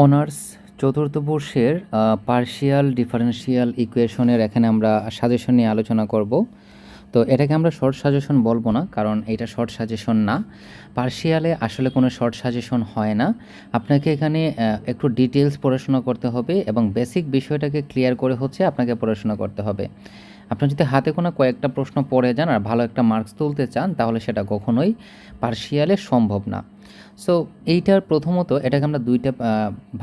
Honours চতুর্থ বর্ষের partial differential ইকুয়েশনের এখানে আমরা সাজেশন নিয়ে আলোচনা করব। তো এটাকে আমরা শর্ট সাজেশন বলব না, কারণ এটা শর্ট সাজেশন না। পার্শিয়ালে আসলে কোনো শর্ট সাজেশন হয় না। আপনাকে এখানে একটু ডিটেলস পড়াশোনা করতে হবে এবং বেসিক বিষয়টাকে ক্লিয়ার করে হচ্ছে আপনাকে পড়াশোনা করতে হবে। আপনি যদি হাতে কোনো কয়েকটা প্রশ্ন পড়ে যান আর ভালো একটা মার্কস তুলতে চান, তাহলে সেটা কখনোই পার্শিয়ালে সম্ভব না। সো এইটার প্রথমত এটাকে আমরা দুইটা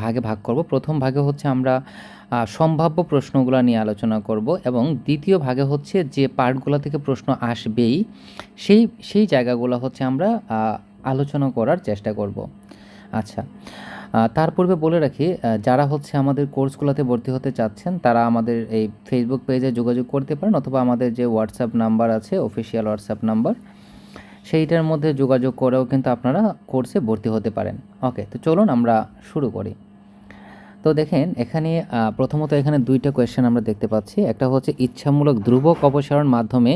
ভাগে ভাগ করব। প্রথম ভাগে হচ্ছে আমরা সম্ভাব্য প্রশ্নগুলো নিয়ে আলোচনা করব এবং দ্বিতীয় ভাগে হচ্ছে যে পার্টগুলো থেকে প্রশ্ন আসবেই, সেই সেই জায়গাগুলো হচ্ছে আমরা আলোচনা করার চেষ্টা করব। আচ্ছা তার পূর্বে বলে রাখি যারা হচ্ছে আমাদের কোর্সগুলোতে ভর্তি হতে চাচ্ছেন, তারা আমাদের এই ফেসবুক পেজে যোগাযোগ করতে পারেন অথবা আমাদের যে হোয়াটসঅ্যাপ নাম্বার আছে অফিসিয়াল হোয়াটসঅ্যাপ নাম্বার সেইটার মধ্যে যোগাযোগ করেও কিন্তু আপনারা কোর্সে ভর্তি হতে পারেন। ওকে তো চলুন আমরা শুরু করি। তো দেখেন, এখানে প্রথমত এখানে দুইটা কোয়েশ্চেন আমরা দেখতে পাচ্ছি। একটা হচ্ছে ইচ্ছামূলক ধ্রুবক অপসারণ মাধ্যমে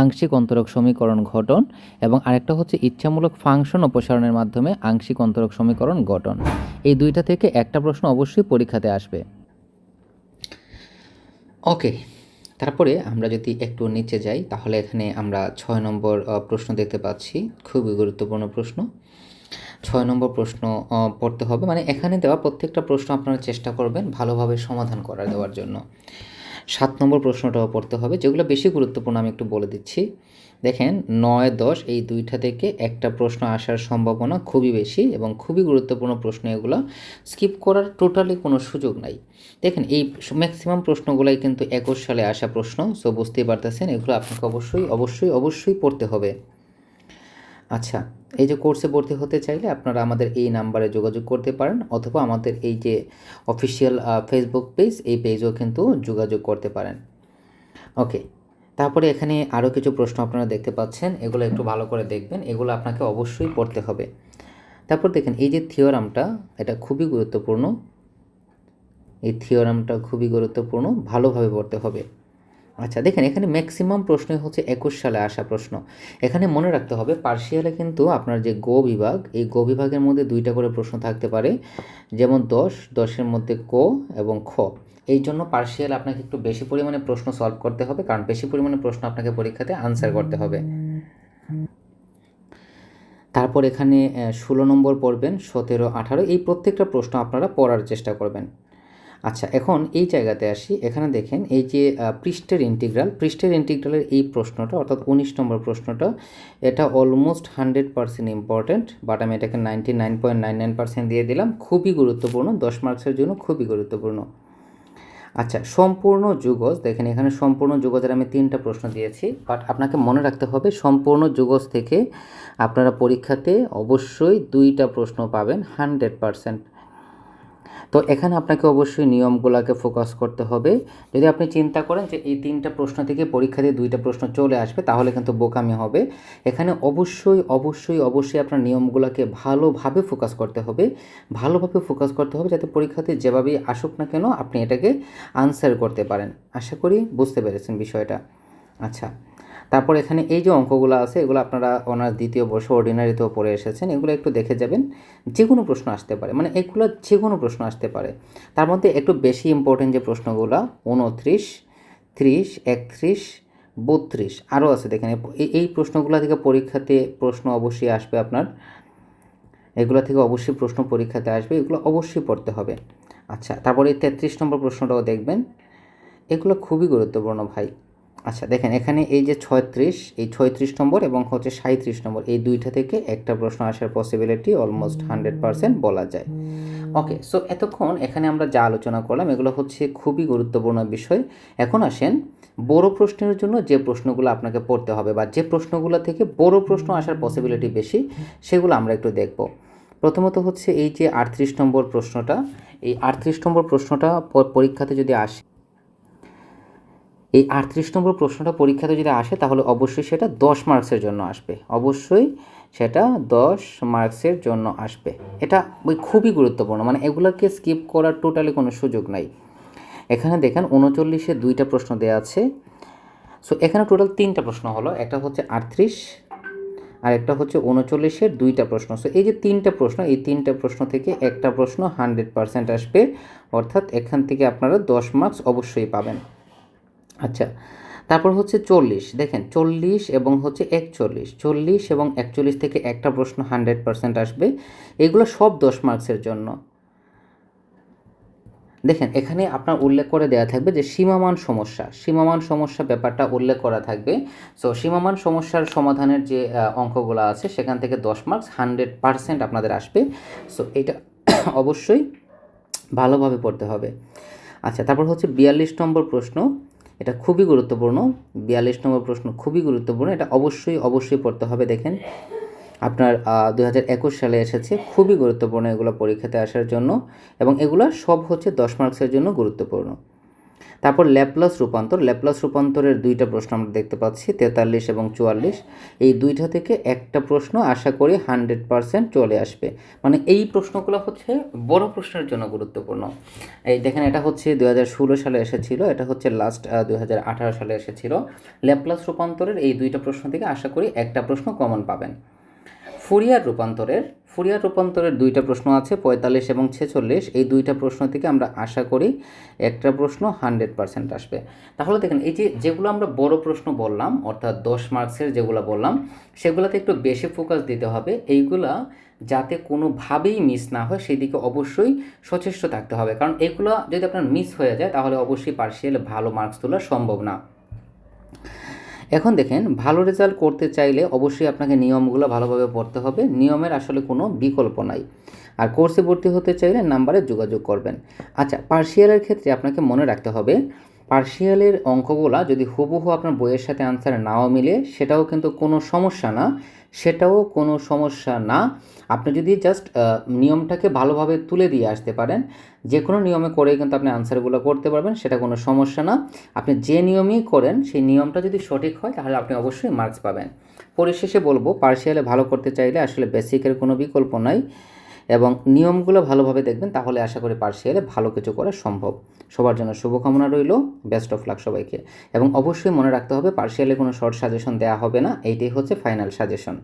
আংশিক অন্তরক সমীকরণ গঠন এবং আরেকটা হচ্ছে ইচ্ছামূলক ফাংশন অপসারণের মাধ্যমে আংশিক অন্তরক সমীকরণ গঠন এই দুইটা থেকে একটা প্রশ্ন অবশ্যই পরীক্ষাতে আসবে। ওকে তারপরে আমরা যদি একটু নিচে যাই, তাহলে এখানে আমরা ছয় নম্বর প্রশ্ন দেখতে পাচ্ছি। খুবই গুরুত্বপূর্ণ প্রশ্ন। ছয় নম্বর প্রশ্ন পড়তে হবে। মানে এখানে দেওয়া প্রত্যেকটা প্রশ্ন আপনারা চেষ্টা করবেন ভালোভাবে সমাধান করা দেওয়ার জন্য। সাত নম্বর প্রশ্নটাও পড়তে হবে, যেগুলো বেশি গুরুত্বপূর্ণ আমি একটু বলে দিচ্ছি। দেখেন, নয়, দশ, এই দুইটা থেকে একটা প্রশ্ন আসার সম্ভাবনা খুবই বেশি এবং খুবই গুরুত্বপূর্ণ প্রশ্ন এগুলো স্কিপ করার টোটালি কোনো সুযোগ নাই। দেখেন, এই ম্যাক্সিমাম প্রশ্নগুলাই কিন্তু একুশ সালে আসা প্রশ্ন, সো বুঝতেই পারতেছেন, এগুলো আপনাকে অবশ্যই অবশ্যই অবশ্যই পড়তে হবে। আচ্ছা এই যে কোর্সে ভর্তি হতে চাইলে আপনারা আমাদের এই নাম্বারে যোগাযোগ করতে পারেন অথবা আমাদের এই যে অফিসিয়াল ফেসবুক পেজ এই পেজেও কিন্তু যোগাযোগ করতে পারেন। ওকে তারপরে এখানে আরও কিছু প্রশ্ন আপনারা দেখতে পাচ্ছেন, এগুলো একটু ভালো করে দেখবেন, এগুলো আপনাকে অবশ্যই পড়তে হবে। তারপর দেখেন, এই যে থিওরামটা এটা খুবই গুরুত্বপূর্ণ। এই থিওরামটা খুবই গুরুত্বপূর্ণ, ভালোভাবে পড়তে হবে। আচ্ছা দেখেন, এখানে ম্যাক্সিমাম প্রশ্নই হচ্ছে একুশ সালে আসা প্রশ্ন। এখানে মনে রাখতে হবে পার্শিয়ালে কিন্তু আপনার যে গো বিভাগ, এই গো বিভাগের মধ্যে দুইটা করে প্রশ্ন থাকতে পারে। যেমন দশ, দশের মধ্যে কো এবং খ। এই জন্য পার্শিয়াল আপনাকে একটু বেশি পরিমাণে প্রশ্ন সলভ করতে হবে, কারণ বেশি পরিমাণে প্রশ্ন আপনাকে পরীক্ষাতে আনসার করতে হবে। তারপর এখানে ষোলো নম্বর পড়বেন, সতেরো, আঠারো, এই প্রত্যেকটা প্রশ্ন আপনারা পড়ার চেষ্টা করবেন। আচ্ছা এখন এই জায়গাতে আসি। এখানে দেখেন এই যে পৃষ্ঠের ইন্টিগ্রাল পৃষ্ঠের ইন্টিগ্রালের এই প্রশ্নটা, অর্থাৎ উনিশ নম্বর প্রশ্নটা, এটা almost hundred percent important but আমি এটাকে ninety nine point nine nine percent দিয়ে দিলাম। খুবই গুরুত্বপূর্ণ, দশ মার্কসের জন্য খুবই গুরুত্বপূর্ণ। আচ্ছা সম্পূর্ণ যুগজ, দেখেন এখানে সম্পূর্ণ যুগজের আমি তিনটা প্রশ্ন দিয়েছি বাট আপনাকে মনে রাখতে হবে, সম্পূর্ণ যুগজ থেকে আপনারা পরীক্ষাতে অবশ্যই দুইটা প্রশ্ন পাবেন হান্ড্রেড পারসেন্ট তো এখানে আপনাকে অবশ্যই নিয়মগুলোকে ফোকাস করতে হবে। যদি আপনি চিন্তা করেন যে এই তিনটা প্রশ্ন থেকে পরীক্ষা দিয়ে দুইটা প্রশ্ন চলে আসবে, তাহলে কিন্তু বোকামি হবে। এখানে অবশ্যই অবশ্যই অবশ্যই আপনার নিয়মগুলোকে ভালোভাবে ফোকাস করতে হবে। ভালোভাবে ফোকাস করতে হবে যাতে পরীক্ষাতে যেভাবেই আসুক না কেন আপনি এটাকে আনসার করতে পারেন। আশা করি বুঝতে পেরেছেন বিষয়টা। আচ্ছা তারপর এখানে এই যে অঙ্কগুলো আছে, এগুলো আপনারা ওনার দ্বিতীয় বর্ষ অর্ডিনারিতেও পড়ে এসেছেন, এগুলো একটু দেখে যাবেন। যে কোনো প্রশ্ন আসতে পারে মানে এগুলো যে কোনো প্রশ্ন আসতে পারে। তার মধ্যে একটু বেশি ইম্পর্টেন্ট যে প্রশ্নগুলো উনত্রিশ ত্রিশ, একত্রিশ, বত্রিশ, আরও আছে দেখেন। এই প্রশ্নগুলো থেকে পরীক্ষাতে প্রশ্ন অবশ্যই আসবে আপনার। এগুলো থেকে অবশ্যই প্রশ্ন পরীক্ষাতে আসবে, এগুলো অবশ্যই পড়তে হবে। আচ্ছা তারপরে তেত্রিশ নম্বর প্রশ্নটাও দেখবেন। এগুলো খুবই গুরুত্বপূর্ণ ভাই। আচ্ছা দেখেন এখানে এই যে ছয়ত্রিশ, এই ছয়ত্রিশ নম্বর এবং হচ্ছে সাঁত্রিশ নম্বর, এই দুইটা থেকে একটা প্রশ্ন আসার পসিবিলিটি অলমোস্ট হান্ড্রেড পারসেন্ট বলা যায়। ওকে সো এতক্ষণ এখানে আমরা যা আলোচনা করলাম, এগুলো হচ্ছে খুবই গুরুত্বপূর্ণ বিষয়। এখন আসেন বড় প্রশ্নের জন্য যে প্রশ্নগুলো আপনাকে পড়তে হবে বা যে প্রশ্নগুলো থেকে বড় প্রশ্ন আসার পসিবিলিটি বেশি, সেগুলো আমরা একটু দেখব। প্রথমত হচ্ছে এই যে আটত্রিশ নম্বর প্রশ্নটা, এই আটত্রিশ নম্বর প্রশ্নটা পরীক্ষাতে যদি আসে এই আটত্রিশ নম্বর প্রশ্নটা পরীক্ষাতে যদি আসে, তাহলে অবশ্যই সেটা দশ মার্কসের জন্য আসবে। অবশ্যই সেটা দশ মার্কসের জন্য আসবে। এটা ওই খুবই গুরুত্বপূর্ণ মানে এগুলোকে স্কিপ করার টোটালি কোনো সুযোগ নাই। এখানে দেখেন উনচল্লিশে দুইটা প্রশ্ন দেওয়া আছে। সো এখানে টোটাল তিনটা প্রশ্ন হলো, একটা হচ্ছে আটত্রিশ আর একটা হচ্ছে উনচল্লিশের দুইটা প্রশ্ন। সো এই যে তিনটা প্রশ্ন, এই তিনটা প্রশ্ন থেকে একটা প্রশ্ন হান্ড্রেড পার্সেন্ট আসবে। অর্থাৎ এখান থেকে আপনারা দশ মার্কস অবশ্যই পাবেন। আচ্ছা তারপর হচ্ছে চল্লিশ, দেখেন চল্লিশ এবং হচ্ছে একচল্লিশ, চল্লিশ এবং একচল্লিশ থেকে একটা প্রশ্ন হান্ড্রেড পার্সেন্ট আসবে, এগুলো সব দশ মার্কসের জন্য। দেখেন, এখানে আপনার উল্লেখ করে দেওয়া থাকবে যে সীমামান সমস্যা সীমামান সমস্যা ব্যাপারটা উল্লেখ করা থাকবে। সো সীমামান সমস্যার সমাধানের যে অঙ্কগুলো আছে, সেখান থেকে দশ মার্কস হান্ড্রেড পার্সেন্ট আপনাদের আসবে। সো এটা অবশ্যই ভালোভাবে পড়তে হবে। আচ্ছা তারপর হচ্ছে বিয়াল্লিশ নম্বর প্রশ্ন। এটা খুবই গুরুত্বপূর্ণ। বিয়াল্লিশ নম্বর প্রশ্ন খুবই গুরুত্বপূর্ণ, এটা অবশ্যই অবশ্যই পড়তে হবে, দেখেন। আপনার দু হাজার একুশ সালে এসেছে, খুবই গুরুত্বপূর্ণ এগুলো পরীক্ষাতে আসার জন্য এবং এগুলো সব হচ্ছে দশ মার্কসের জন্য গুরুত্বপূর্ণ। তারপর ল্যাপ্লাস রূপান্তর। ল্যাপ্লাস রূপান্তরের দুইটা প্রশ্ন আমরা দেখতে পাচ্ছি, তেতাল্লিশ এবং চুয়াল্লিশ। এই দুইটা থেকে একটা প্রশ্ন আশা করি হান্ড্রেড পারসেন্ট চলে আসবে। মানে এই প্রশ্নগুলো হচ্ছে বড় প্রশ্নের জন্য গুরুত্বপূর্ণ। এই দেখেন, এটা হচ্ছে দু সালে এসেছিল, এটা হচ্ছে লাস্ট দু সালে এসেছিল। ল্যাপ্লাস রূপান্তরের এই দুইটা প্রশ্ন থেকে আশা করি একটা প্রশ্ন কমন পাবেন। ফুরিয়ার রূপান্তরের ফুরিয়ার রূপান্তরের দুইটা প্রশ্ন আছে, পঁয়তাল্লিশ এবং ছেচল্লিশ। এই দুইটা প্রশ্ন থেকে আমরা আশা করি একটা প্রশ্ন হান্ড্রেড পার্সেন্ট আসবে। তাহলে দেখেন, এই যে যেগুলো আমরা বড় প্রশ্ন বললাম, অর্থাৎ দশ মার্কসের যেগুলো বললাম, সেগুলোতে একটু বেশি ফোকাস দিতে হবে। এইগুলা যাতে কোনোভাবেই মিস না হয় সেই দিকে অবশ্যই সচেষ্ট থাকতে হবে। কারণ এগুলো যদি আপনার মিস হয়ে যায়, তাহলে অবশ্যই পার্সিয়ালে ভালো মার্কস তোলা সম্ভব না। এখন দেখেন, ভালো রেজাল্ট করতে চাইলে অবশ্যই আপনাকে নিয়মগুলো ভালোভাবে পড়তে হবে। নিয়মের আসলে কোনো বিকল্প নাই। আর কোর্সে ভর্তি হতে চাইলে নাম্বারে যোগাযোগ করবেন। আচ্ছা পার্সিয়ালের ক্ষেত্রে আপনাকে মনে রাখতে হবে পার্সিয়ালের অঙ্কগুলা যদি হুবহু আপনার বইয়ের সাথে আনসার নাও মিলে, সেটাও কিন্তু কোনো সমস্যা না। সেটাও কোনো সমস্যা না। আপনি যদি জাস্ট নিয়মটাকে ভালোভাবে তুলে দিয়ে আসতে পারেন যে কোনো নিয়মে করে কিন্তু আপনি আনসারগুলো করতে পারবেন, সেটা কোনো সমস্যা না। আপনি যে নিয়মই করেন, সেই নিয়মটা যদি সঠিক হয়, তাহলে আপনি অবশ্যই মার্কস পাবেন। পরিশেষে বলব পার্সিয়ালে ভালো করতে চাইলে আসলে বেসিকের কোনো বিকল্প নাই। এবং নিয়মগুলো ভালোভাবে দেখবেন, তাহলে আশা করি পার্সিয়ালে ভালো কিছু করা সম্ভব। সবার জন্য শুভকামনা রইল বেস্ট অফ লাক সবাইকে। এবং অবশ্যই মনে রাখতে হবে পার্সিয়ালে কোনো শর্ট সাজেশন দেওয়া হবে না, এইটাই হচ্ছে ফাইনাল সাজেশন